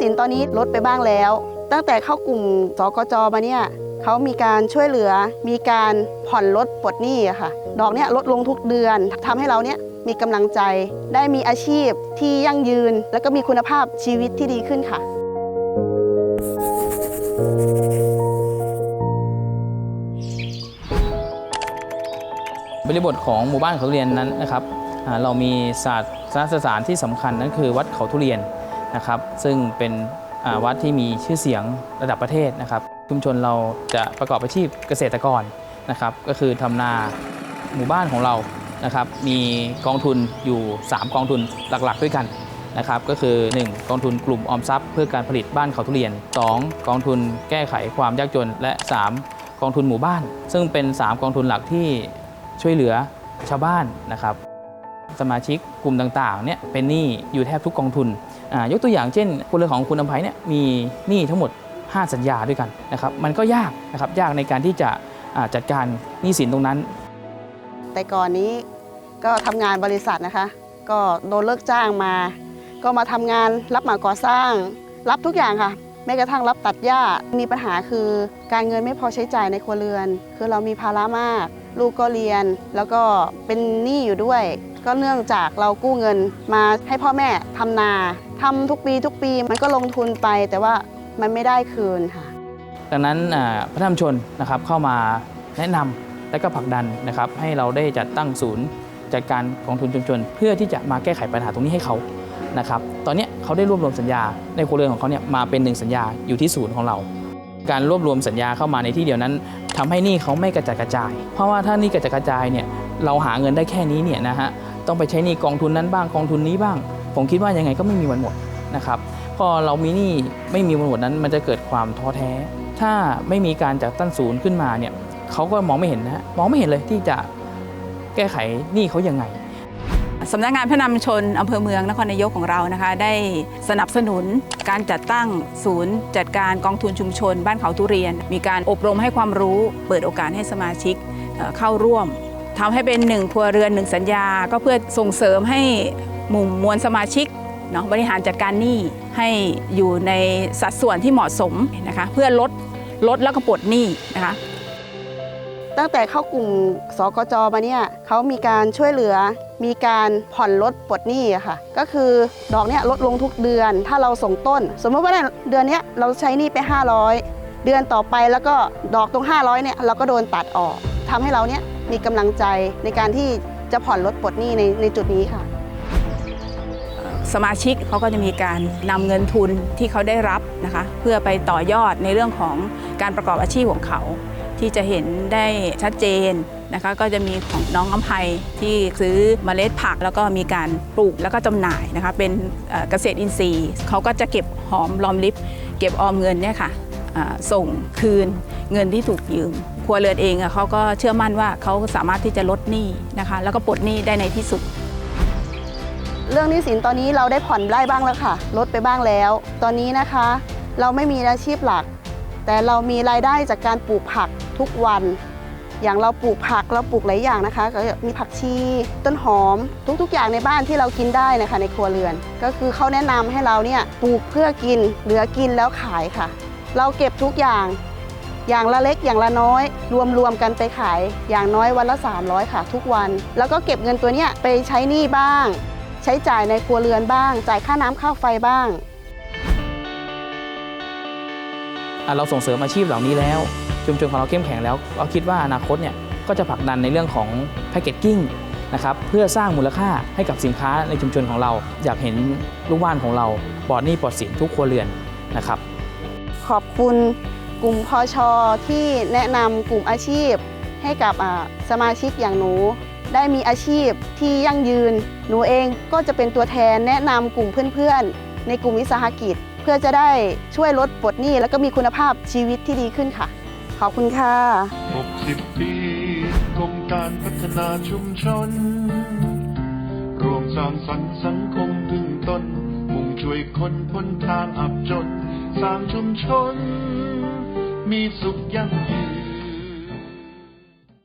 สินตอนนี้ลดไปบ้างแล้ว ตั้งแต่เข้ากลุ่มสกจมาเนี่ยเขามีการช่วยเหลือ มีการผ่อนลดปลดหนี้ค่ะ ดอกเนี่ยลดลงทุกเดือนทำให้เราเนี่ยมีกำลังใจ ได้มีอาชีพที่ยั่งยืน แล้วก็มีคุณภาพชีวิตที่ดีขึ้นค่ะ บริบทของหมู่บ้านเขาทุเรียนนั้นนะครับ เรามีศาสตร์ศาสนสถานที่สำคัญนั่นคือวัดเขาทุเรียน นะครับ ซึ่งเป็นวัดที่มีชื่อเสียงระดับประเทศนะครับ ชุมชนเราจะประกอบอาชีพเกษตรกรนะครับ ก็คือทำนาหมู่บ้านของเรานะครับ มีกองทุนอยู่ 3 กองทุนหลักๆด้วยกันนะครับก็คือ 1. กองทุนกลุ่มออมทรัพย์เพื่อการผลิตบ้านเขาทุเรียน 2. กองทุนแก้ไขความยากจน และ 3. กองทุนหมู่บ้าน ซึ่งเป็น 3 กองทุนหลักที่ช่วยเหลือชาวบ้านนะครับ สมาชิกกลุ่มต่างๆเนี่ยเป็นหนี้อยู่แทบทุกกองทุนอ่ายกตัวอย่างเช่นคนเรือของคุณอภัยเนี่ยมีหนี้ทั้งหมด 5 สัญญาด้วยกันนะครับมันก็ยากนะครับยากในการที่จะจัดการหนี้สินตรงนั้น แต่ก่อนนี้ก็ทำงานบริษัทนะคะ ก็โดนเลิกจ้างมา ก็มาทำงานรับเหมาก่อสร้าง รับทุกอย่างค่ะแม้กระทั่งรับตัดหญ้ามีปัญหาคือการเงินไม่พอใช้จ่ายในครัวเรือน คือเรามีภาระมาก ลูกก็เรียนแล้วก็เป็นหนี้อยู่ด้วย ก็เนื่องจากเรากู้เงินมาให้พ่อแม่ทำนาทำทุกปีทุกปีมันก็ลงทุนไปแต่ว่ามันไม่ได้คืนค่ะ ดังนั้นพระธรรมชนนะครับเข้ามาแนะนำและก็ผลักดันนะครับให้เราได้จัดตั้งศูนย์จัดการกองทุนชุมชน เพื่อที่จะมาแก้ไขปัญหาตรงนี้ให้เขานะครับตอนนี้เขาได้รวบรวมสัญญาในครัวเรือนของเขาเนี่ยมาเป็นหนึ่งสัญญาอยู่ที่ศูนย์ของเรา การรวบรวมสัญญาเข้ามาในที่เดียวนั้นทำให้นี้เขาไม่กระจัดกระจาย เพราะว่าถ้านี้กระจัดกระจายเนี่ยเราหาเงินได้แค่นี้เนี่ยนะฮะ ต้องไปใช้หนี้กองทุนนั้นบ้างกองทุนนี้บ้าง ผมคิดว่ายังไงก็ไม่มีวันหมดนะครับพอเรามีหนี้ไม่มีวันหมดนั้น มันจะเกิดความท้อแท้ ถ้าไม่มีการจัดตั้งศูนย์ขึ้นมาเนี่ยเขาก็มองไม่เห็นนะมองไม่เห็นเลยที่จะแก้ไขหนี้เขายังไงสำนักงานพระนำชนอำเภอเมืองนครนายกของเรานะคะ ได้สนับสนุนการจัดตั้งศูนย์ จัดการกองทุนชุมชน บ้านเขาทุเรียน มีการอบรมให้ความรู้ เปิดโอกาสให้สมาชิกเข้าร่วม ทำให้เป็นหนึ่งครัวเรือนหนึ่งสัญญา ก็เพื่อส่งเสริมให้หมู่มวลสมาชิกเนาะบริหารจัดการหนี้ให้อยู่ในสัดส่วนที่เหมาะสมนะคะเพื่อลดลดแล้วก็ปลดหนี้นะคะตั้งแต่เข้ากลุ่มสกจมาเนี่ยเขามีการช่วยเหลือ มีการผ่อนลดปลดหนี้ค่ะ ก็คือดอกเนี่ยลดลงทุกเดือน ถ้าเราส่งต้น สมมติว่าเดือนนี้เราใช้หนี้ไป 500 เดือนต่อไปแล้วก็ดอกตรง 500เนี่ยเราก็โดนตัดออก ทำให้เราเนี่ยมีกำลังใจในการที่จะผ่อนลดปลดหนี้ในในจุดนี้ค่ะ สมาชิกเขาก็จะมีการนำเงินทุนที่เขาได้รับนะคะ เพื่อไปต่อยอดในเรื่องของการประกอบอาชีพของเขา ที่จะเห็นได้ชัดเจนนะคะ ก็จะมีของน้องอำไพที่ซื้อเมล็ดผัก แล้วก็มีการปลูกแล้วก็จำหน่ายนะคะ เป็นเกษตรอินทรีย์เขาก็จะเก็บหอมรอมริบเก็บออมเงินเนี่ยค่ะ ส่งคืนเงินที่ถูกยืมครัวเรือนเองเขาก็เชื่อมั่นว่าเขาสามารถที่จะลดหนี้นะคะ แล้วก็ปลดหนี้ได้ในที่สุด เรื่องหนี้สินตอนนี้เราได้ผ่อนได้บ้างแล้วค่ะ ลดไปบ้างแล้ว ตอนนี้นะคะ เราไม่มีอาชีพหลัก แต่เรามีรายได้จากการปลูกผักทุกวัน อย่างเราปลูกผักเราปลูกหลายอย่างนะคะ ก็มีผักชี ต้นหอม ทุกๆ อย่างในบ้านที่เรากินได้นะคะในครัวเรือน ก็คือเขาแนะนำให้เราเนี่ยปลูกเพื่อกินเหลือกินแล้วขายค่ะ เราเก็บทุกอย่าง อย่างละเล็กอย่างละน้อย รวมๆกันไปขายอย่างน้อยวันละ 300 ค่ะ ทุกวัน แล้วก็เก็บเงินตัวเนี้ยไปใช้หนี้บ้าง ใช้จ่ายในครัวเรือนบ้าง จ่ายค่าน้ำค่าไฟบ้าง อะเราส่งเสริมอาชีพเหล่านี้แล้ว ชุมชนของเราเข้มแข็งแล้ว เราคิดว่าอนาคตเนี่ยก็จะผลักดันในเรื่องของแพคเกจจิ้งนะครับเพื่อสร้างมูลค่าให้กับสินค้าในชุมชนของเรา อยากเห็นลูกบ้านของเราปลอดหนี้ปลอดสินทุกครัวเรือนนะครับ ขอบคุณกลุ่มพอชอที่แนะนำกลุ่มอาชีพ ให้กับสมาชิกอย่างหนู ได้มีอาชีพที่ยั่งยืน หนูเองก็จะเป็นตัวแทนแนะนำกลุ่มเพื่อนๆ ในกลุ่มวิสาหกิจ เพื่อจะได้ช่วยลดปลดหนี้ แล้วก็มีคุณภาพชีวิตที่ดีขึ้นค่ะ ขอบคุณค่ะ 60 ปีกรมการพัฒนาชุมชน รวมสร้างสรรค์สังคมพึ่งตนมุ่งช่วยคนพ้นทางอับจน สร้างชุมชน มีสุขยั่งยืน